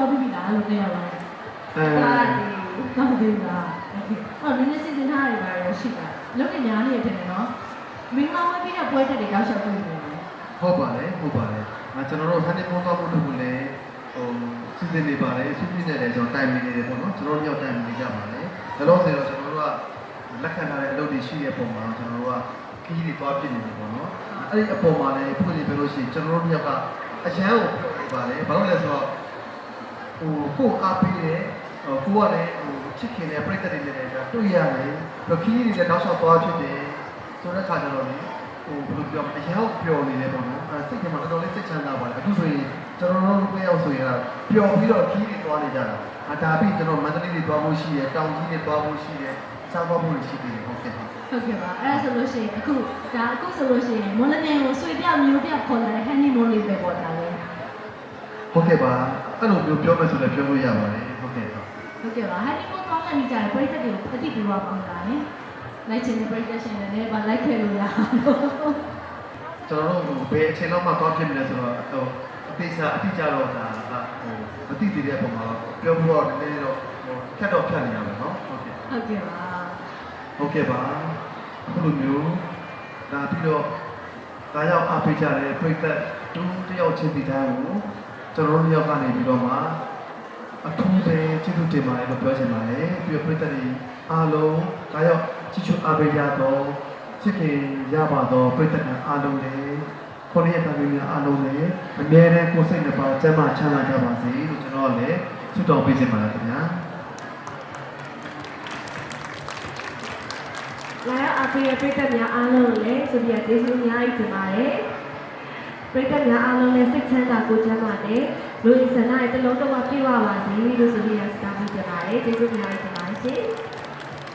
သွားပြီးပြီလားလို့ပြောရပါအဲဘာဒီကောင်းသေးလားအော်နည်းနည်းစီစဉ်ထားရပါရရှိတာလုံးနဲ့များနေတယ်နော်မင်းမောင်ဝပြီးတော့ပွဲတက်တွေတောက်လျှောက်တွေ့နေတယ်ဟုတ်ပါတယ်ဟုတ်ပါတယ်အဲကျွန်တော်တို့ဟန်နီမွန်သွားဖို့လို့လည်းဟိုစီစဉ်နေပါတယ်စီစဉ်နေတယ်ကျွန်တော်တိုင်မီနေတယ်ပေါ့နော်ကျွန်တော်တို့ရောက်တိုင်မီနေကြပါတယ်ဒါလို့ဆိုတော့ကျွန်တော်တို့ကလက်ခံထားတဲ့အလုပ်တွေရှိတဲ့ပုံမှာကျွန်တော်တို့ကခီးတွေသွားပြနေတယ်ပေါ့နော်အဲ့ဒီအပေါ်မှာလည်းဖွင့်နေပြလို့ရှိရင်ကျွန်တော်တို့မြောက်ကအရန်ကိုပြောနေပါတယ်ဘာလို့လဲဆိုတော့ ဟိုကိုယ်အားပေးတယ်ဟိုကိုကလည်းဟိုချစ်ခင်တဲ့ပြိတ္တတွေနဲ့လည်းတွေ့ရတယ်ပြီးခီးတွေလည်းတောက်လျှောက်သွားဖြစ်တယ်ဆိုတဲ့ခါကျတော့လေဟိုဘယ်လိုပြောမလဲအရန်ပျော်နေတယ်ပေါ့နော်အဲစိတ်ထဲမှာတော်တော်လေးစိတ်ချမ်းသာပါတယ်အခုဆိုရင်ကျွန်တော်တို့ကိုရောက်ဆိုရင်ပျော်ပြီးတော့ခီးတွေသွားနေကြတာအတာပြီးကျွန်တော်မန္တလေးတွေသွားဖို့ရှိတယ်တောင်ကြီးတွေသွားဖို့ရှိတယ်စားဖို့ဖို့ရှိတယ်ဟုတ်ကဲ့ဟုတ်ကဲ့ပါအဲ့ဒါဆိုလို့ရှိရင်အခုဒါအခုဆိုလို့ရှိရင်မွန်လနေကိုဆွေပြောက်မျိုးပြောက်ခေါ်လာတဲ့ဟန်နီမွန်လေးပဲပေါ်တာလေ ဟုတ်ကဲ့ပါအဲ့လိုမျိုးပြောမယ်ဆိုလည်းပြောလို့ရပါတယ်ဟုတ်ကဲ့ဟုတ်ဟုတ်ကဲ့ပါဟန်နီမွန်ကောင်းတဲ့နေကြတဲ့ပရိသတ်တွေကိုအတိပြုပါပါလားနိလိုက်ချင်တဲ့ပရိသတ်ရှင်တွေလည်းဗာလိုက်ခဲ့လို့ရအောင်ကျွန်တော်တို့ဘယ်အချိန်လောက်မှသွားဖြစ်မလဲဆိုတော့ဟိုအသေးစားအတိကျတော့ဒါကဟိုမသိသေးတဲ့ပုံမှာပြောဖို့တော့နည်းနည်းတော့ဟိုဖြတ်တော့ဖြတ်နေရမယ်နော်ဟုတ်ကဲ့ဟုတ်ကဲ့ပါဟုတ်ကဲ့ပါအခုလိုမျိုးဒါပြီးတော့ဒါရောက်အားပေးကြတဲ့ပြိသက်တူတယောက်ချင်းဒီတိုင်းကို ကျွန်တော်တို့ယောက်ကနေပြီးတော့မှအထူးပဲကျေးဇူးတင်ပါတယ်လို့ပြောချင်ပါတယ်ပြီးတော့ပြိသက်တွေအားလုံးဒါရောက်ချစ်ချွတ်အားပေးကြတော့ချစ်ခင်ရပါတော့ပြိသက်တွေအားလုံးလည်းခေါင်းရတဲ့မျိုးအားလုံးလည်းအမြဲတမ်းကိုယ်စိတ်နှပါကျမ်းမာချမ်းသာကြပါစေလို့ကျွန်တော်ကလည်းဆုတောင်းပေးချင်ပါတယ်ခင်ဗျာလာရအဖေရဲ့ပြိတ္တများအားလုံးကိုလည်းဆိုပြကျေးဇူးအများကြီးတင်ပါတယ် ပြိတ္တများအားလုံးလည်းစိတ်ချမ်းသာကိုယ်ချမ်းသာတဲ့လူရင်းစနာရဲ့တလုံးတော့ပြည့်ဝပါစေလို့ဆိုပြရစတာပြီးတင်ပါတယ်ကျေးဇူးများကြီးတင်ပါတယ်ရှင်